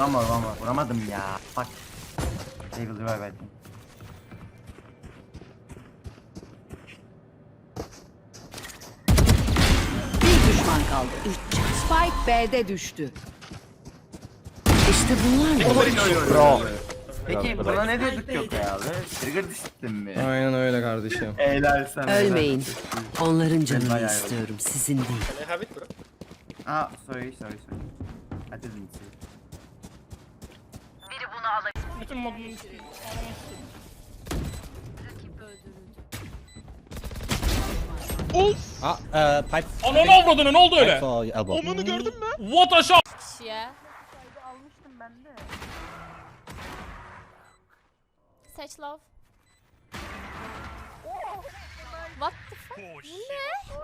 One more, one more. Vuramadım ya. Fuck. They will revive I think. Bir düşman kaldı. Üç. Spike B'de düştü. İşte bunlar Bro. Peki buna ne diyorduk yok ya abi? Trigger disipline mi? Aynen öyle kardeşim. Helal sana. Ölmeyin. Onların canını bayağı istiyorum. Sizin değil. Can I have it bro? Ah, sorry, sorry, sorry. I didn't see. Bütün modunu Ah, uh, pipe. Ananı avradını ne oldu öyle? for elbow. Omunu gördün mü? What a shot! kişiye. Almıştım ben de. Seç love. What the fuck? Ne?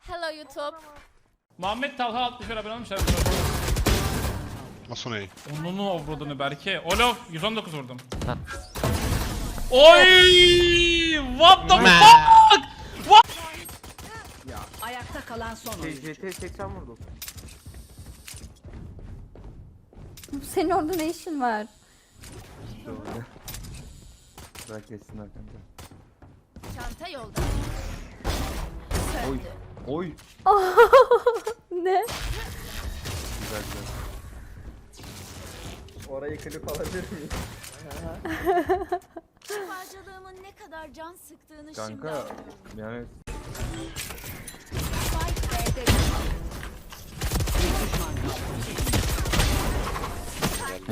Hello YouTube. Muhammed Talha 61 abone olmuş. abi. Nasıl ne? Onunu avradını Berke. Olo 119 vurdum. Oy! What the fuck? Ayakta kalan son oyuncu. CT 80 vurdu. Senin orada ne işin var? Bırak geçsin arkamda. Çanta yolda. Oy. Oy. Ne? Güzel güzel. Orayı klip alabilir miyim? Şifacılığımın ne kadar can sıktığını şimdi Kanka yani Spike B'de.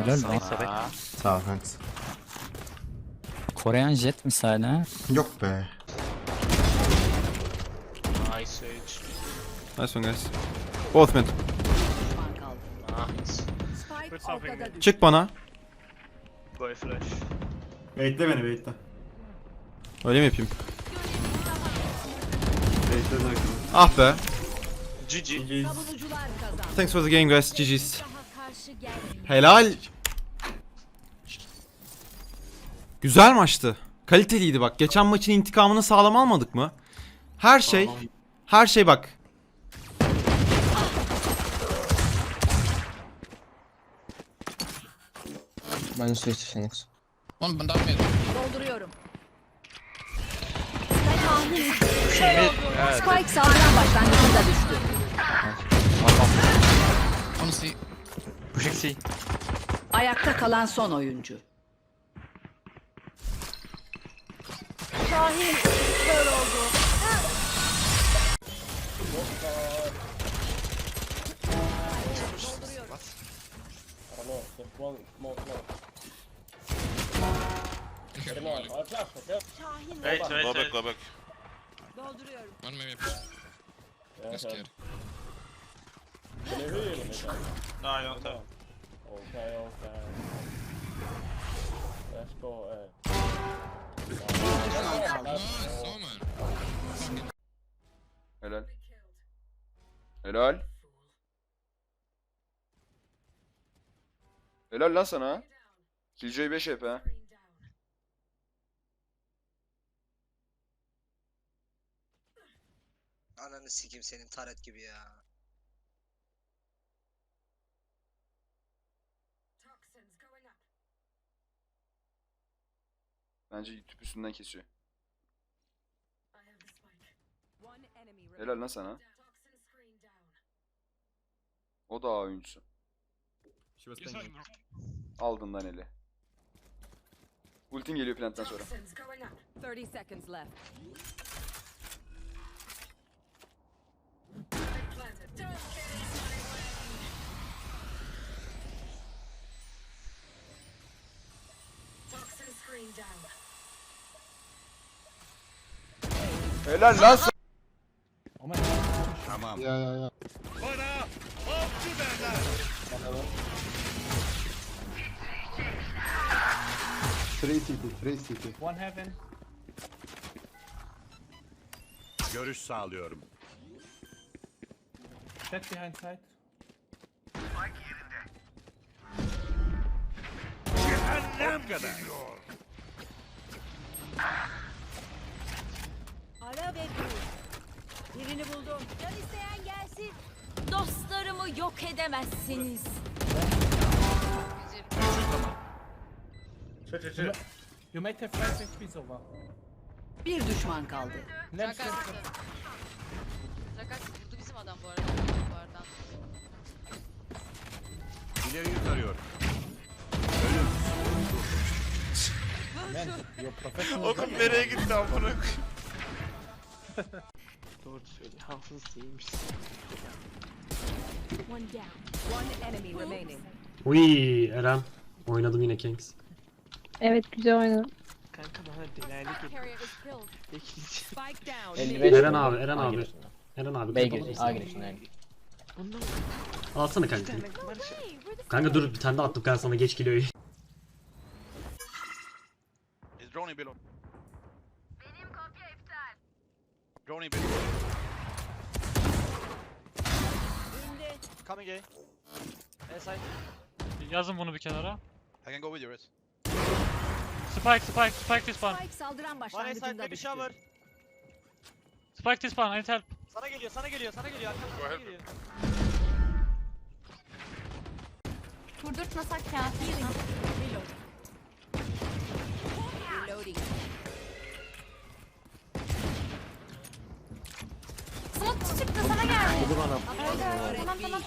Helal lan. Sağ ol thanks. Koreyan jet misali ha. Yok be. Nice Sage. Nice one guys. Both mid. Nice. Çık bana. Go flash. Bekle beni bekle. Öyle mi yapayım? Bekle Ah be. GG. Savunucular kazandı. Thanks for the game guys. GG's. daha karşı. Helal. Güzel maçtı. Kaliteliydi bak. Geçen maçın intikamını sağlam almadık mı? Her şey, her şey bak. Ben switch Phoenix. Dolduruyorum. Spike sağdan başlangıcında düştü. Pushing C. Ayakta kalan son oyuncu. Wait, wait, Go back, wait. go back. Dolduruyorum. No, I don't have. Helal. Helal. Helal lan sana. Killjoy 5 HP ha. Ananı sikeyim senin taret gibi ya. Bence YouTube üstünden kesiyor. Helal lan sana. O da A oyuncusu. Aldın lan eli. Ultin geliyor planttan sonra. 30 seconds left. Helal lan sana. Ya ya ya. Three city, three city. One heaven. Görüş sağlıyorum. Check behind side. Ara ve. Birini buldum. Can isteyen gelsin. Dostlarımı yok edemezsiniz. You might have 5 HP Sova. Bir düşman kaldı. Side. Rakat vurdu bizim adam bu arada. Bu arada. İleriyi tarıyorum. Okum nereye gitti amına Doğru söyle. Hafız değilmiş. One down. One enemy remaining. Uy Eren. Oynadım yine Kings. Evet güzel oynadın. Kanka bana delaylı Carrier was killed. İkinci. Spike down. Eren abi, Eren abi. Eren abi. B gir, A gir Bundan Alsana kanka. The Kanka dur bir tane de attım kanka sana geç geliyor. Is droning below. Benim kopya iptal. Droning below. Coming A. A side. Yazın bunu bir kenara. I can go with you, Riz. Spike, spike, spike this one. Spike saldıran One A side, başlangıcında baby düştü. shower. Spike this one, I need help. Sana geliyor, sana geliyor, sana geliyor. Arkamdan sana geliyor. Vurdurtmasak kafi. Reloading. Smoke çıktı sana geldi. Tamam tamam.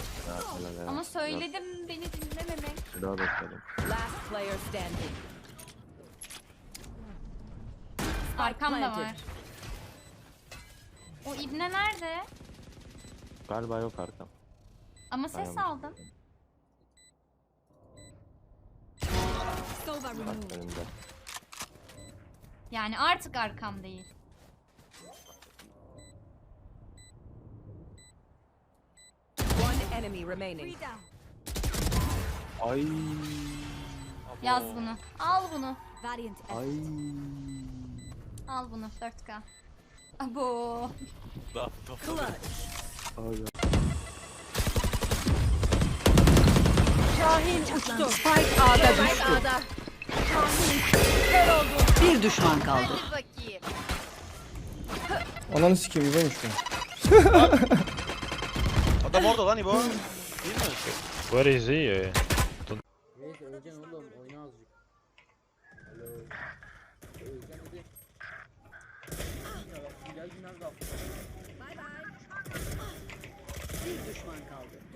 Ama söyledim beni dinlememek. Last player standing. Arkamda var. O ibne nerede? Galiba yok arkam. Ama ses aldım. Sova removed. Önümde. Yani artık arkam değil. One enemy remaining. Ay. Yaz bunu. Al bunu. Valiant Ay. Al bunu 4K. Abo. clutch. Ay. Şahin uçtu. Spike A'da düştü. Bir düşman kaldı. Hadi bakayım. Ananı sikeyim İbo'ymuş bu. Adam orada lan İbo. Where is he? Bir düşman kaldı.